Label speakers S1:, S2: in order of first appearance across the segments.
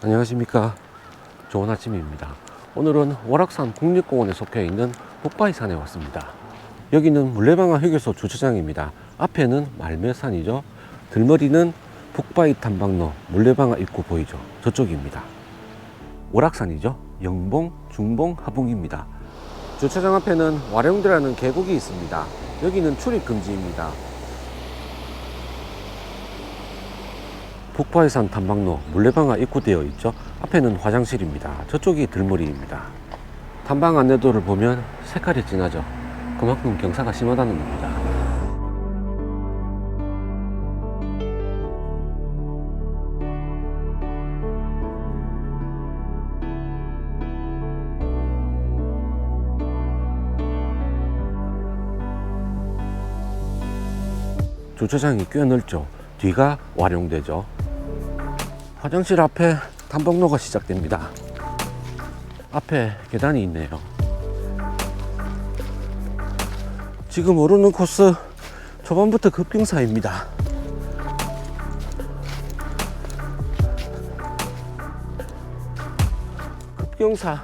S1: 안녕하십니까. 좋은 아침입니다. 오늘은 월악산 국립공원에 속해 있는 북바이산에 왔습니다. 여기는 물레방아 휴게소 주차장입니다. 앞에는 말매산이죠. 들머리는 북바이 탐방로 물레방아 입구 보이죠? 저쪽입니다. 월악산이죠. 영봉 중봉 하봉입니다. 주차장 앞에는 와룡대라는 계곡이 있습니다. 여기는 출입 금지입니다 북바이산 탐방로 물레방아 입구되어 있죠. 앞에는 화장실입니다. 저쪽이 들머리입니다. 탐방 안내도를 보면 색깔이 진하죠. 그만큼 경사가 심하다는 겁니다. 주차장이 꽤 넓죠. 뒤가 활용되죠. 화장실 앞에 탐방로가 시작됩니다. 앞에 계단이 있네요. 지금 오르는 코스 초반부터 급경사입니다. 급경사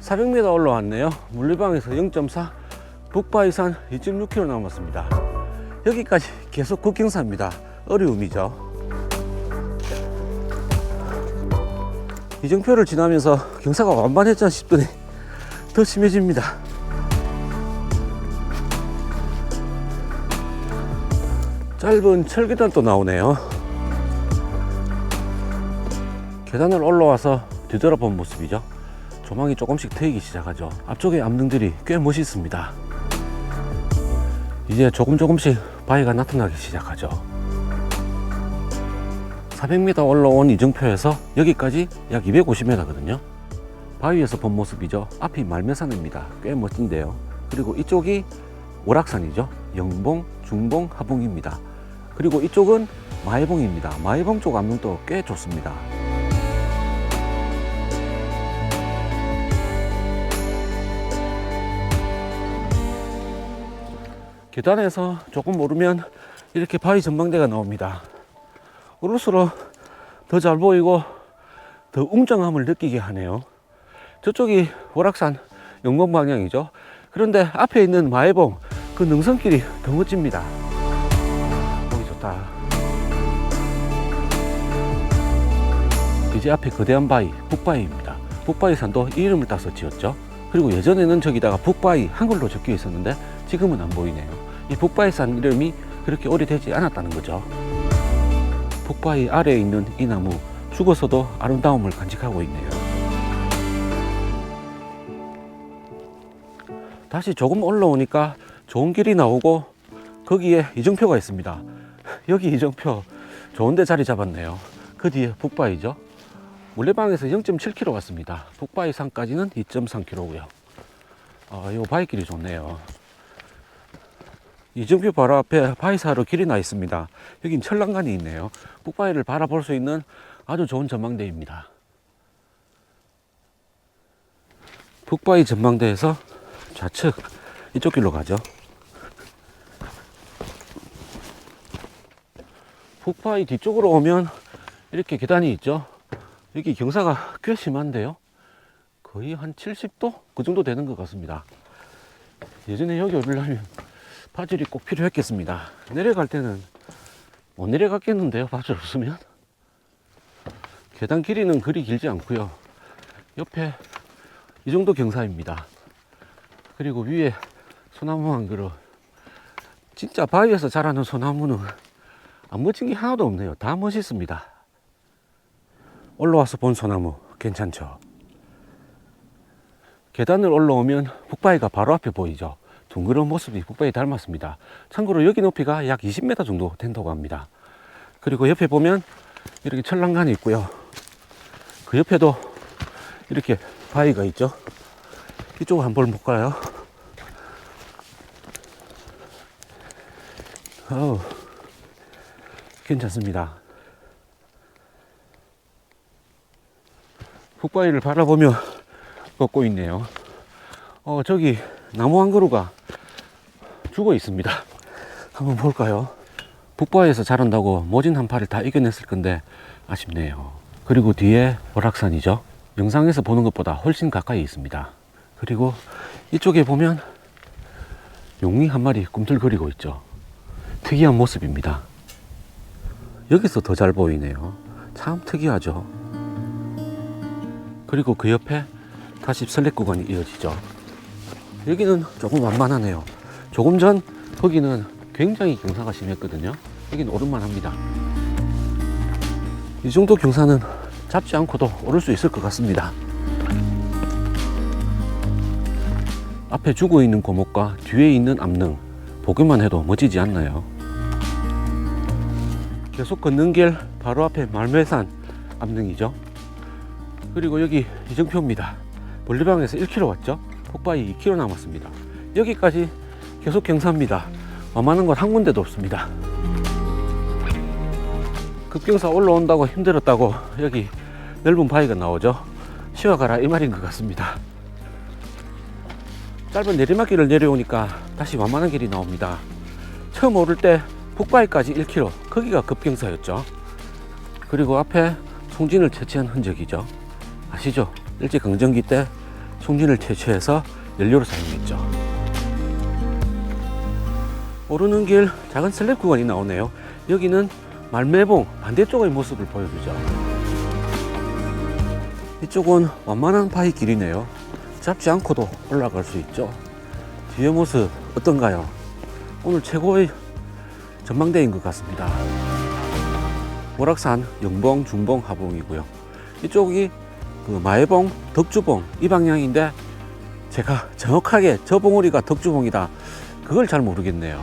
S1: 400m 올라왔네요. 물리방에서 0.4, 북바이산 2.6km 남았습니다. 여기까지 계속 급경사입니다. 어려움이죠. 이정표를 지나면서 경사가 완반했잖아 싶더니 더 심해집니다. 짧은 철계단 또 나오네요. 계단을 올라와서 뒤돌아본 모습이죠. 조망이 조금씩 트이기 시작하죠. 앞쪽에 암릉들이 꽤 멋있습니다. 이제 조금 조금씩 바위가 나타나기 시작하죠. 400m 올라온 이정표에서 여기까지 약 250m거든요. 바위에서 본 모습이죠. 앞이 말매산입니다. 꽤 멋진데요. 그리고 이쪽이 오락산이죠. 영봉, 중봉, 하봉입니다. 그리고 이쪽은 마해봉입니다. 마해봉 쪽 암릉도 꽤 좋습니다. 계단에서 조금 오르면 이렇게 바위 전망대가 나옵니다. 오를수록 더 잘 보이고 더 웅장함을 느끼게 하네요. 저쪽이 월악산 영봉 방향이죠. 그런데 앞에 있는 마해봉 그 능선길이 더 멋집니다. 보기 좋다. 이제 앞에 거대한 바위 북바위입니다. 북바위 산도 이 이름을 따서 지었죠. 그리고 예전에는 저기다가 북바위 한글로 적혀 있었는데 지금은 안 보이네요. 이 북바위 산 이름이 그렇게 오래되지 않았다는 거죠. 북바위 아래에 있는 이 나무 죽어서도 아름다움을 간직하고 있네요. 다시 조금 올라오니까 좋은 길이 나오고 거기에 이정표가 있습니다. 여기 이정표 좋은데 자리 잡았네요. 그 뒤에 북바위죠. 물레방에서 0.7km 갔습니다. 북바위 산까지는 2.3km고요. 아, 이 바위길이 좋네요. 이정표 바로 앞에 바위사로 길이 나 있습니다. 여긴 철랑간이 있네요. 북바위를 바라볼 수 있는 아주 좋은 전망대입니다. 북바위 전망대에서 좌측 이쪽 길로 가죠. 북바위 뒤쪽으로 오면 이렇게 계단이 있죠. 여기 경사가 꽤 심한데요. 거의 한 70도? 그 정도 되는 것 같습니다. 예전에 여기 오르려면 바질이 꼭 필요했겠습니다. 내려갈 때는 못 내려갔겠는데요, 바질 없으면. 계단 길이는 그리 길지 않고요. 옆에 이 정도 경사입니다. 그리고 위에 소나무 한 그루. 진짜 바위에서 자라는 소나무는 안 멋진 게 하나도 없네요. 다 멋있습니다. 올라와서 본 소나무 괜찮죠? 계단을 올라오면 북바위가 바로 앞에 보이죠? 둥그런 모습이 북바위 닮았습니다. 참고로 여기 높이가 약 20m 정도 된다고 합니다. 그리고 옆에 보면 이렇게 철랑간이 있고요. 그 옆에도 이렇게 바위가 있죠. 이쪽을 한번 볼까요? 어우, 괜찮습니다. 북바위를 바라보며 걷고 있네요. 어, 저기 나무 한 그루가 죽어 있습니다. 한번 볼까요? 북바위에서 자란다고 모진 한 팔을 다 이겨냈을 건데 아쉽네요. 그리고 뒤에 월악산이죠. 영상에서 보는 것보다 훨씬 가까이 있습니다. 그리고 이쪽에 보면 용이 한 마리 꿈틀거리고 있죠. 특이한 모습입니다. 여기서 더 잘 보이네요. 참 특이하죠. 그리고 그 옆에 다시 설렛 구간이 이어지죠. 여기는 조금 완만하네요. 조금 전 거기는 굉장히 경사가 심했거든요. 여기는 오름만 합니다. 이 정도 경사는 잡지 않고도 오를 수 있을 것 같습니다. 앞에 죽어 있는 고목과 뒤에 있는 암릉 보기만 해도 멋지지 않나요? 계속 걷는 길 바로 앞에 말매산 암릉이죠. 그리고 여기 이정표입니다. 볼리방에서 1km 왔죠? 폭바위 2km 남았습니다. 여기까지 계속 경사입니다. 만만한 건한 군데도 없습니다. 급경사 올라온다고 힘들었다고 여기 넓은 바위가 나오죠. 쉬어가라 이 말인 것 같습니다. 짧은 내리막길을 내려오니까 다시 완만한 길이 나옵니다. 처음 오를 때 북바위까지 1km 거기가 급경사였죠. 그리고 앞에 송진을 채취한 흔적이죠. 아시죠? 일제강점기 때 송진을 채취해서 연료로 사용했죠. 오르는 길 작은 슬랩 구간이 나오네요. 여기는 말매봉 반대쪽의 모습을 보여주죠. 이쪽은 완만한 바위 길이네요. 잡지 않고도 올라갈 수 있죠. 뒤의 모습 어떤가요? 오늘 최고의 전망대인 것 같습니다. 모락산 영봉, 중봉, 하봉이고요. 이쪽이 그 마해봉, 덕주봉 이 방향인데 제가 정확하게 저 봉우리가 덕주봉이다. 그걸 잘 모르겠네요.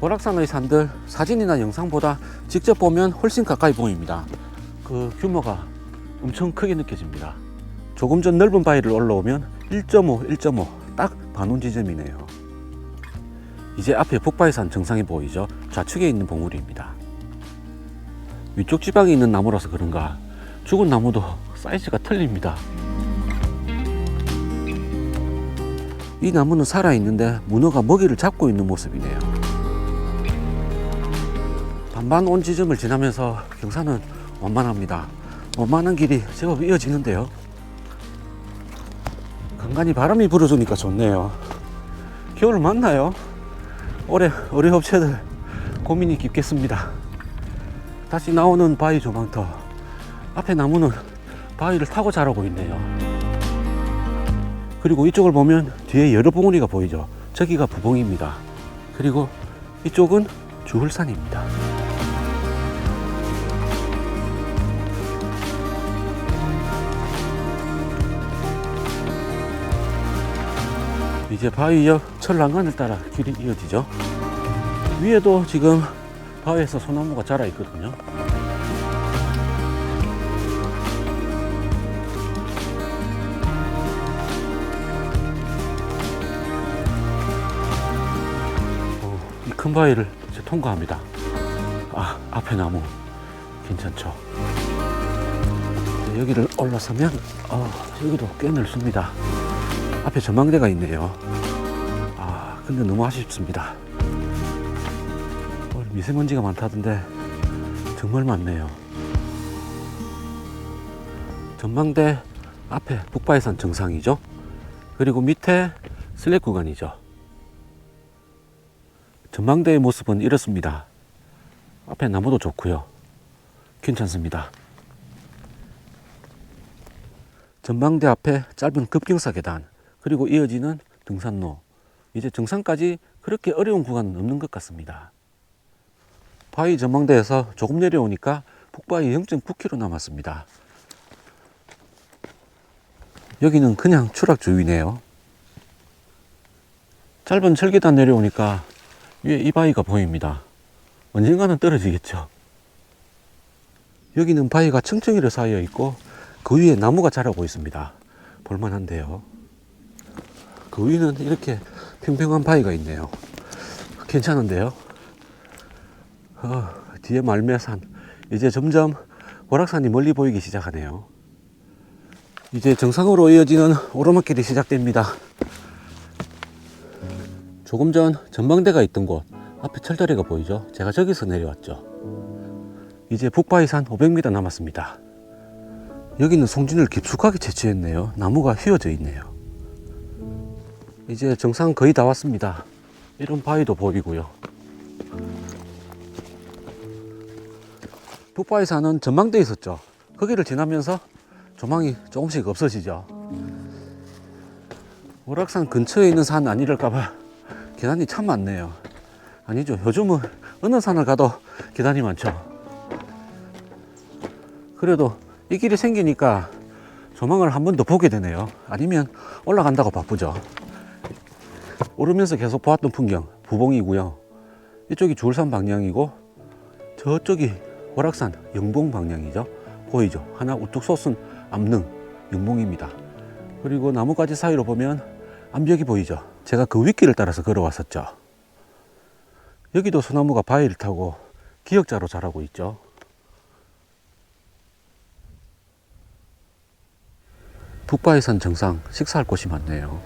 S1: 모락산의 산들 사진이나 영상보다 직접 보면 훨씬 가까이 보입니다. 그 규모가 엄청 크게 느껴집니다. 조금 전 넓은 바위를 올라오면 1.5, 1.5 딱 반원 지점이네요. 이제 앞에 북바위산 정상이 보이죠? 좌측에 있는 봉우리입니다. 위쪽 지방에 있는 나무라서 그런가 죽은 나무도 사이즈가 틀립니다. 이 나무는 살아있는데 문어가 먹이를 잡고 있는 모습이네요. 반반 온 지점을 지나면서 경사는 완만합니다. 완만한 길이 제법 이어지는데요. 간간히 바람이 불어주니까 좋네요. 겨울 맞나요? 올해 어뢰업체들 고민이 깊겠습니다. 다시 나오는 바위 조망터. 앞에 나무는 바위를 타고 자라고 있네요. 그리고 이쪽을 보면 뒤에 여러 봉우리가 보이죠. 저기가 부봉입니다. 그리고 이쪽은 주hul산입니다. 이제 바위 옆 철랑간을 따라 길이 이어지죠. 위에도 지금 바위에서 소나무가 자라 있거든요. 큰 바위를 이제 통과합니다. 아, 앞에 나무 괜찮죠? 네, 여기를 올라서면 어, 여기도 꽤 넓습니다. 앞에 전망대가 있네요. 아, 근데 너무 아쉽습니다. 미세먼지가 많다던데 정말 많네요. 전망대 앞에 북바위산 정상이죠. 그리고 밑에 슬랙 구간이죠. 전망대의 모습은 이렇습니다. 앞에 나무도 좋고요. 괜찮습니다. 전망대 앞에 짧은 급경사 계단, 그리고 이어지는 등산로. 이제 정상까지 그렇게 어려운 구간은 없는 것 같습니다. 바위 전망대에서 조금 내려오니까 북바위 0.9km 남았습니다. 여기는 그냥 추락 주위네요. 짧은 철계단 내려오니까 위에 이 바위가 보입니다. 언젠가는 떨어지겠죠. 여기는 바위가 층층이로 쌓여 있고 그 위에 나무가 자라고 있습니다. 볼만한데요. 그 위는 이렇게 평평한 바위가 있네요. 괜찮은데요. 어, 뒤에 말매산. 이제 점점 월악산이 멀리 보이기 시작하네요. 이제 정상으로 이어지는 오르막길이 시작됩니다. 조금 전 전망대가 있던 곳 앞에 철다리가 보이죠? 제가 저기서 내려왔죠. 이제 북바위산 500m 남았습니다. 여기는 송진을 깊숙하게 채취했네요. 나무가 휘어져 있네요. 이제 정상 거의 다 왔습니다. 이런 바위도 보이고요. 북바위산은 전망대 있었죠. 거기를 지나면서 조망이 조금씩 없어지죠. 오락산 근처에 있는 산 아니랄까봐 계단이 참 많네요. 아니죠. 요즘은 어느 산을 가도 계단이 많죠. 그래도 이 길이 생기니까 조망을 한 번 더 보게 되네요. 아니면 올라간다고 바쁘죠. 오르면서 계속 보았던 풍경, 부봉이고요. 이쪽이 주울산 방향이고 저쪽이 월악산 영봉 방향이죠. 보이죠? 하나 우뚝 솟은 암릉 영봉입니다. 그리고 나무가지 사이로 보면 암벽이 보이죠? 제가 그 윗길을 따라서 걸어왔었죠. 여기도 소나무가 바위를 타고 기역자로 자라고 있죠. 북바위산 정상 식사할 곳이 많네요.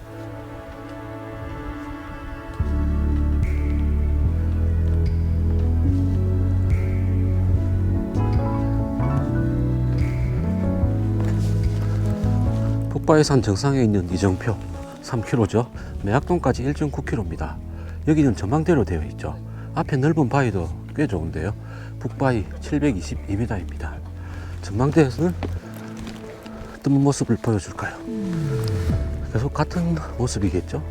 S1: 북바위산 정상에 있는 이정표 3km죠. 매학동까지 1.9km입니다. 여기는 전망대로 되어 있죠. 앞에 넓은 바위도 꽤 좋은데요. 북바위 722m입니다. 전망대에서는 어떤 모습을 보여줄까요? 계속 같은 모습이겠죠?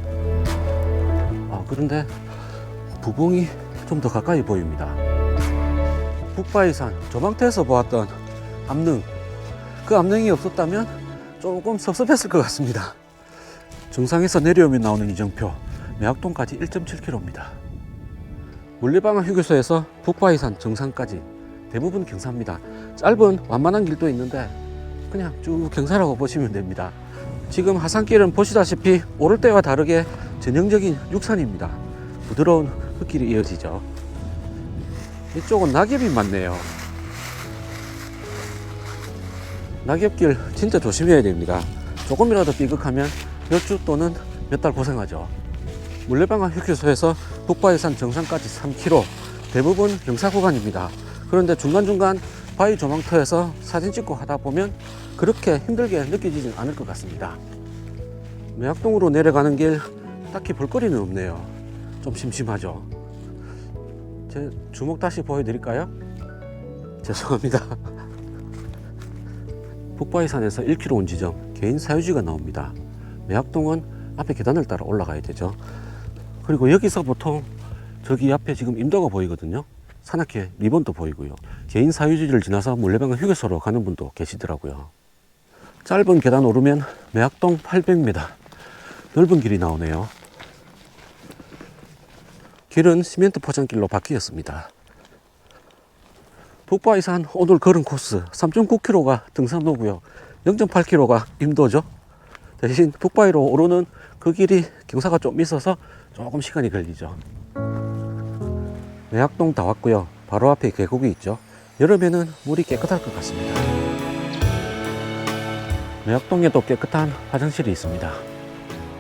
S1: 아, 그런데 부봉이 좀 더 가까이 보입니다. 북바위산 조망대에서 보았던 암릉 그 암릉이 없었다면 조금 섭섭했을 것 같습니다. 정상에서 내려오면 나오는 이정표 매학동까지 1.7km입니다. 물레방아 휴게소에서 북바위산 정상까지 대부분 경사입니다. 짧은 완만한 길도 있는데 그냥 쭉 경사라고 보시면 됩니다. 지금 하산길은 보시다시피 오를 때와 다르게 전형적인 육산입니다. 부드러운 흙길이 이어지죠. 이쪽은 낙엽이 많네요. 낙엽길 진짜 조심해야 됩니다. 조금이라도 삐걱하면 몇 주 또는 몇 달 고생하죠. 물레방아 휴게소에서 북바위산 정상까지 3km, 대부분 경사 구간입니다. 그런데 중간중간 바위 조망터에서 사진 찍고 하다 보면 그렇게 힘들게 느껴지진 않을 것 같습니다. 매학동으로 내려가는 길 딱히 볼거리는 없네요. 좀 심심하죠. 제 주먹 다시 보여드릴까요? 죄송합니다. 북바위산에서 1km 온 지점 개인 사유지가 나옵니다. 매학동은 앞에 계단을 따라 올라가야 되죠. 그리고 여기서 보통 저기 앞에 지금 임도가 보이거든요. 산악회 리본도 보이고요. 개인 사유지를 지나서 물레방아 휴게소로 가는 분도 계시더라고요. 짧은 계단 오르면 매학동 800m 넓은 길이 나오네요. 길은 시멘트 포장길로 바뀌었습니다. 북바위산 오늘 걸은 코스 3.9km가 등산로고요. 0.8km가 임도죠. 대신 북바위로 오르는 그 길이 경사가 좀 있어서 조금 시간이 걸리죠. 매학동 다 왔고요. 바로 앞에 계곡이 있죠. 여름에는 물이 깨끗할 것 같습니다. 매학동에도 깨끗한 화장실이 있습니다.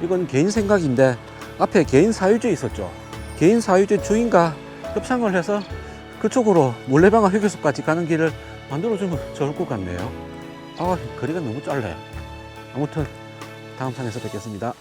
S1: 이건 개인 생각인데 앞에 개인 사유지 있었죠. 개인 사유지 주인과 협상을 해서 그쪽으로 물레방아 휴게소까지 가는 길을 만들어주면 좋을 것 같네요. 아, 거리가 너무 짧네. 아무튼 다음 산에서 뵙겠습니다.